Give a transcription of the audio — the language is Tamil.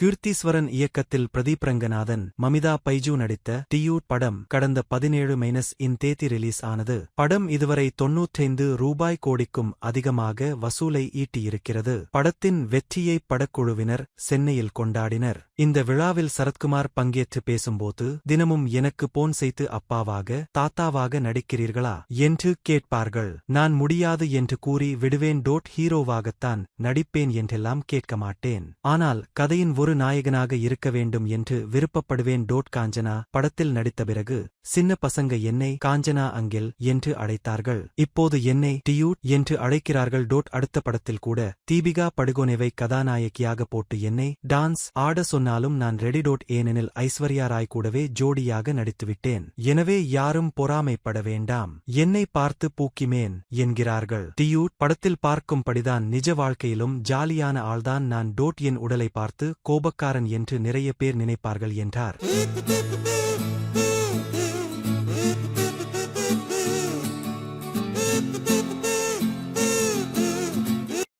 கீர்த்தீஸ்வரன் இயக்கத்தில் பிரதீப் ரங்கநாதன் மமிதா பைஜு நடித்த டியூட் படம் கடந்த பதினேழு மைனஸ் இன் தேதி ரிலீஸ் ஆனது. படம் இதுவரை தொன்னூற்றைந்து ரூபாய் கோடிக்கும் அதிகமாக வசூலை ஈட்டியிருக்கிறது. படத்தின் வெற்றியை படக்குழுவினர் சென்னையில் கொண்டாடினர். இந்த விழாவில் சரத்குமார் பங்கேற்று பேசும்போது தினமும் எனக்கு போன் செய்து அப்பாவாக தாத்தாவாக நடிக்கிறீர்களா? என்று கேட்பார்கள். நான் முடியாது என்று கூறி விடுவேன் டோட் ஹீரோவாகத்தான் நடிப்பேன் என்றெல்லாம் கேட்க மாட்டேன். ஆனால் கதையின் ஒரு நாயகனாக இருக்க வேண்டும் என்று விருப்பப்படுவேன் டோட் காஞ்சனா படத்தில் நடித்த பிறகு சின்ன பசங்க என்னை காஞ்சனா அங்கில் என்று அழைத்தார்கள். இப்போது என்னை டியூட் என்று அழைக்கிறார்கள். டோட் அடுத்த படத்தில் கூட தீபிகா படுகோனேவை கதாநாயகியாக போட்டு என்னை டான்ஸ் ஆட சொன்ன சொன்னாலும் நான் ரெடி டோட் ஏனெனில் ஐஸ்வர்யா ராய் கூடவே ஜோடியாக நடித்துவிட்டேன். எனவே யாரும் பொறாமைப்பட வேண்டாம். என்னை பார்த்து பூக்கிமேன் என்கிறார்கள். டியூட் படத்தில் பார்க்கும்படிதான் நிஜ வாழ்க்கையிலும் ஜாலியான ஆள்தான் நான் டோட் என் உடலை பார்த்து கோபக்காரன் என்று நிறைய பேர் நினைப்பார்கள் என்றார்.